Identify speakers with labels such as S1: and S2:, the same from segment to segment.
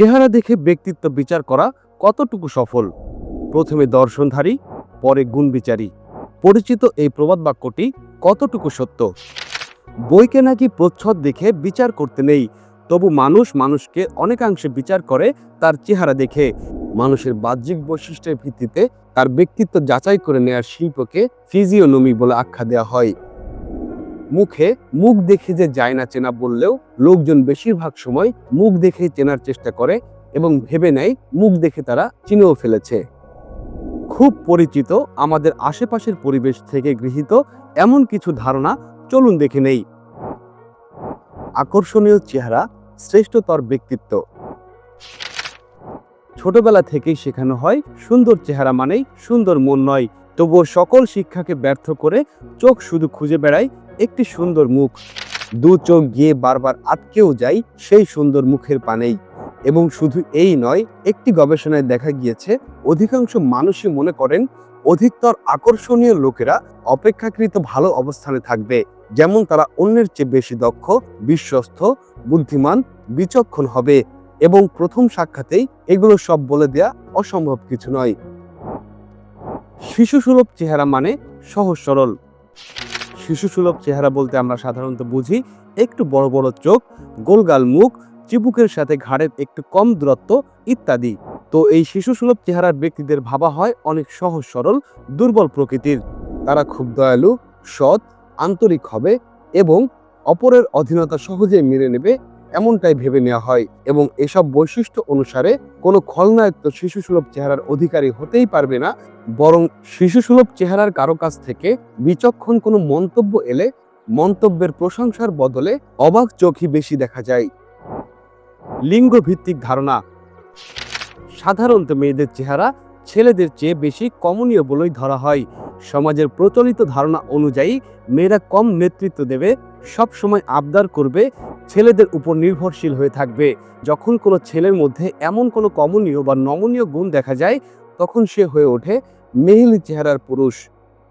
S1: চেহারা দেখে ব্যক্তিত্ব বিচার করা কতটুকু সফল? প্রথমে দর্শনধারী, পরে গুণ বিচারী পরিচিত এই প্রবাদ বাক্যটি কতটুকু সত্য? বইকে নাকি প্রচ্ছদ দেখে বিচার করতে নেই, তবু মানুষ মানুষকে অনেকাংশে বিচার করে তার চেহারা দেখে। মানুষের বাহ্যিক বৈশিষ্ট্যের ভিত্তিতে তার ব্যক্তিত্ব যাচাই করে নেয়ার শিল্পকে ফিজিওনমি বলে আখ্যা দেওয়া হয়। মুখে মুখ দেখে যে যায় না চেনা বললেও লোকজন বেশিরভাগ সময় মুখ দেখে চেনার চেষ্টা করে এবং ভেবে নেয় মুখ দেখে তারা চিনেও ফেলেছে। খুব পরিচিত আমাদের আশেপাশের পরিবেশ থেকে গৃহীত এমন কিছু ধারণা চলুন দেখে নেই। আকর্ষণীয় চেহারা, শ্রেষ্ঠতর ব্যক্তিত্ব। ছোটবেলা থেকেই শেখানো হয়, সুন্দর চেহারা মানেই সুন্দর মন নয়। তবুও সকল শিক্ষাকে ব্যর্থ করে চোখ শুধু খুঁজে বেড়ায় একটি সুন্দর মুখ। দু চোখ গিয়ে বারবার আটকেও যায় সেই সুন্দর মুখের পানেই। এবং শুধু এই নয়, একটি গবেষণায় দেখা গিয়েছে, অধিকাংশ মানুষই মনে করেন, অধিকতর আকর্ষণীয় লোকেরা অপেক্ষাকৃত ভালো অবস্থানে থাকবে। যেমন তারা অন্যের চেয়ে বেশি দক্ষ, বিশ্বস্ত, বুদ্ধিমান, বিচক্ষণ হবে এবং প্রথম সাক্ষাতেই এগুলো সব বলে দেয়া অসম্ভব কিছু নয়। শিশুসুলভ চেহারা মানে সহজ সরল। শিশুসুলভ চেহারা বলতে আমরা সাধারণত বুঝি একটু বড় বড় চোখ, গোলগাল মুখ, চিবুকের সাথে ঘাড়ের একটু কম দূরত্ব ইত্যাদি। তো এই শিশুসুলভ চেহারার ব্যক্তিদের ভাবা হয় অনেক সহজ সরল, দুর্বল প্রকৃতির। তারা খুব দয়ালু, সৎ, আন্তরিক হবে এবং অপরের অধীনতা সহজে মেনে নেবে এমনটাই ভেবে নেওয়া হয় এবং এসব বৈশিষ্ট্য অনুসারে কোনো খলনায়ক শিশুসুলভ চেহারার অধিকারী হতেই পারবে না, বরং শিশুসুলভ চেহারার কারও কাছ থেকে বিচক্ষণ কোনো মন্তব্য এলে মন্তব্যের প্রশংসার বদলে অবাক চোখই বেশি দেখা যায়। লিঙ্গ ভিত্তিক ধারণা। সাধারণত মেয়েদের চেহারা ছেলেদের চেয়ে বেশি কমনীয় বলেই ধরা হয়। সমাজের প্রচলিত ধারণা অনুযায়ী মেয়েরা কম নেতৃত্ব দেবে সব সময় আবদার করবে ছেলেদের উপর নির্ভরশীল হয়ে থাকবে। যখন কোনো ছেলের মধ্যে এমন কোনো কমনীয় বা নমনীয় গুণ দেখা যায়, তখন সে হয়ে ওঠে মেহেলি চেহারার পুরুষ।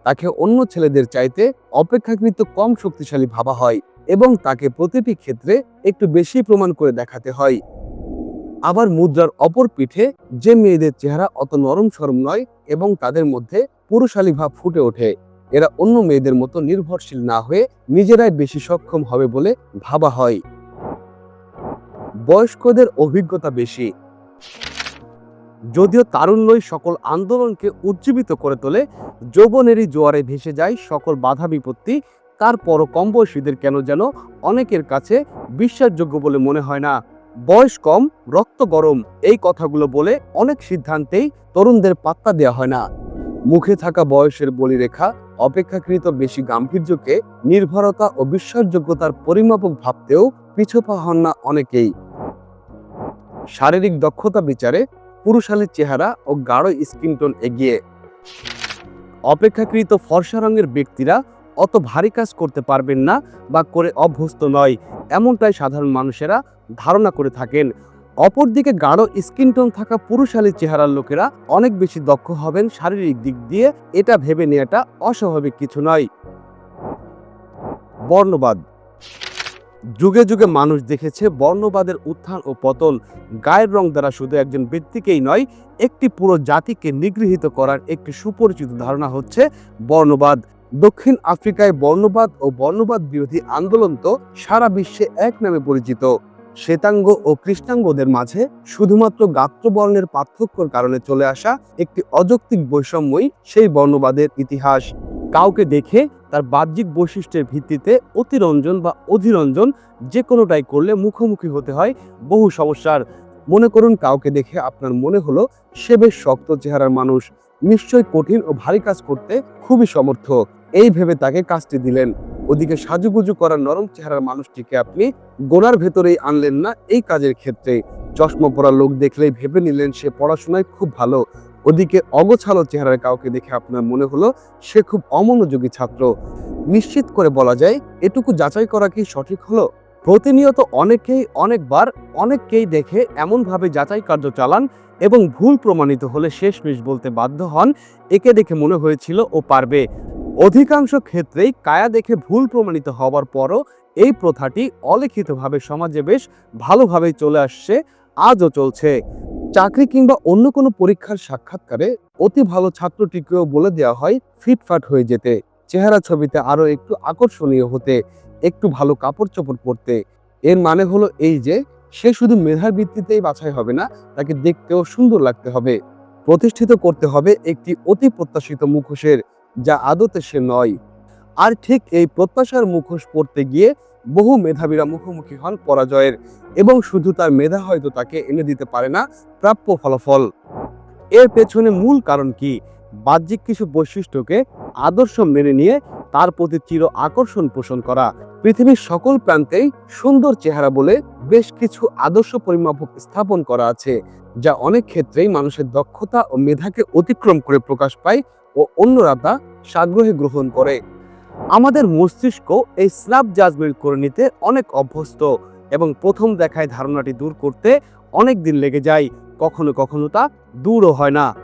S1: তাকে অন্য ছেলেদের চাইতে অপেক্ষাকৃত কম শক্তিশালী ভাবা হয় এবং তাকে প্রতিটি ক্ষেত্রে একটু বেশি প্রমাণ করে দেখাতে হয়। আবার মুদ্রার অপর পিঠে যে মেয়েদের চেহারা অত নরম সরম নয় এবং তাদের মধ্যে পুরুষালী ভাব ফুটে ওঠে। এরা অন্য মেয়েদের মতো নির্ভরশীল না হয়ে নিজেরাই বেশি সক্ষম হবে বলে ভাবা হয়। বয়স্কদের অভিজ্ঞতা বেশি। যদিও তারুণ্যই সকল আন্দোলনকে উজ্জীবিত করে তোলে, যৌবনেরই জোয়ারে ভেসে যায় সকল বাধা বিপত্তি তারপরও কম বয়সীদের কেন যেন অনেকের কাছে বিশ্বাসযোগ্য বলে মনে হয় না। বয়স কম, রক্ত গরম, এই কথাগুলো বলে অনেক সিদ্ধান্তেই তরুণদের পাত্তা দেওয়া হয় না। মুখে থাকা বয়সের বলিরেখা অপেক্ষাকৃত বেশি গাম্ভীর্যকে নির্ভরতা ও বিশ্বাসযোগ্যতার পরিমাপক ভাবতেও পিছপা হন না অনেকেই। শারীরিক দক্ষতা বিচারে পুরুষালীর চেহারা ও গাঢ় স্কিন টোন এগিয়ে। অপেক্ষাকৃত ফর্সা রঙের ব্যক্তিরা অত ভারী কাজ করতে পারবেন না বা করে অভ্যস্ত নয়, এমনটাই সাধারণ মানুষেরা ধারণা করে থাকেন। অপরদিকে গাঢ় স্কিন টোন থাকা পুরুষালী চেহারার লোকেরা অনেক বেশি দক্ষ হবেন শারীরিক দিক দিয়ে। এটা ভেবে নেওয়াটা অস্বাভাবিক কিছু নয়। বর্ণবাদ। যুগে যুগে মানুষ দেখেছে বর্ণবাদের উত্থান ও পতন গায়ের রং দ্বারা শুধু একজন ব্যক্তিকেই নয়, একটি পুরো জাতিকে নিগৃহীত করার একটি সুপরিচিত ধারণা হচ্ছে বর্ণবাদ। দক্ষিণ আফ্রিকায় বর্ণবাদ ও বর্ণবাদ বিরোধী আন্দোলন তো সারা বিশ্বে এক নামে পরিচিত। শ্বেতাঙ্গ ও কৃষ্ণাঙ্গদের মাঝে শুধুমাত্র গাত্রবর্ণের পার্থক্যর কারণে চলে আসা একটি অযৌক্তিক বৈষম্যই সেই বর্ণবাদের ইতিহাস। কাউকে দেখে তার বাহ্যিক বৈশিষ্ট্যের ভিত্তিতে অতিরঞ্জন বা অধিরঞ্জন যে কোনোটাই করলে মুখোমুখি হতে হয় বহু সমস্যার। মনে করুন কাউকে দেখে আপনার মনে হলো সে বেশ শক্ত চেহারার মানুষ নিশ্চয় কঠিন ও ভারী কাজ করতে খুবই সমর্থ। এই ভেবে তাকে কাজটি দিলেন। ওদিকে সাজুগুজু করা নরম চেহারার মানুষটিকে আপনি গোনার ভেতরেই আনলেন না, এই কাজের ক্ষেত্রে। চশমা পরা লোক দেখলেই ভেবে নিলেন সে পড়াশোনায় খুব ভালো। ওদিকে অগোছালো চেহারার কাউকে দেখে আপনার মনে হলো সে খুব অমনোযোগী ছাত্র। নিশ্চিত করে বলা যায়, এটুকু যাচাই করা কি সঠিক হলো? প্রতিনিয়ত অনেকেই অনেকবার অনেককেই দেখে এমনভাবে যাচাই কার্য চালান এবং ভুল প্রমাণিত হলে শেষমেশ বলতে বাধ্য হন, একে দেখে মনে হয়েছিল ও পারবে। অধিকাংশ ক্ষেত্রেই কায়া দেখে ভুল প্রমাণিত হওয়ার পরও এই প্রথাটি অলিখিতভাবে সমাজে বেশ ভালোভাবেই চলে আসছে, আজও চলছে। চাকরি কিংবা অন্য কোনো পরীক্ষার সাক্ষাৎকারে অতি ভালো ছাত্রটিকেও বলে দেওয়া হয়, ফিটফাট হয়ে যেতে। চেহারা ছবিতে আরও একটু আকর্ষণীয় হতে, একটু ভালো কাপড় চোপড় পরতে। এর মানে হলো এই যে, সে শুধু মেধার ভিত্তিতেই বাছাই হবে না, তাকে দেখতেও সুন্দর লাগতে হবে। প্রতিষ্ঠিত করতে হবে একটি অতি প্রত্যাশিত মুখোশের। যা আদতে সে নয়। আর ঠিক এই প্রত্যাশার মুখোশ পড়তে গিয়ে বহু মেধাবীরা মুখোমুখি হন পরাজয়ের এবং শুধু তার মেধা হয়তো তাকে এনে দিতে পারে না, প্রাপ্য ফলাফল। এর পেছনে মূল কারণ কি? বাহ্যিক কিছু বৈশিষ্ট্যকে আদর্শ মেনে নিয়ে তার প্রতি চির আকর্ষণ পোষণ করা। পৃথিবীর সকল প্রান্তেই সুন্দর চেহারা বলে বেশ কিছু আদর্শ পরিমাপক স্থাপন করা আছে, যা অনেক ক্ষেত্রেই মানুষের দক্ষতা ও মেধাকে অতিক্রম করে প্রকাশ পায় ও অন্যরা তা সাগ্রহে গ্রহণ করে। আমাদের মস্তিষ্ক এই স্ল্যাব জাজমেন্ট করে নিতে অনেক অভ্যস্ত এবং প্রথম দেখায় ধারণাটি দূর করতে অনেক দিন লেগে যায়। কখনো কখনো তা দূরও হয় না।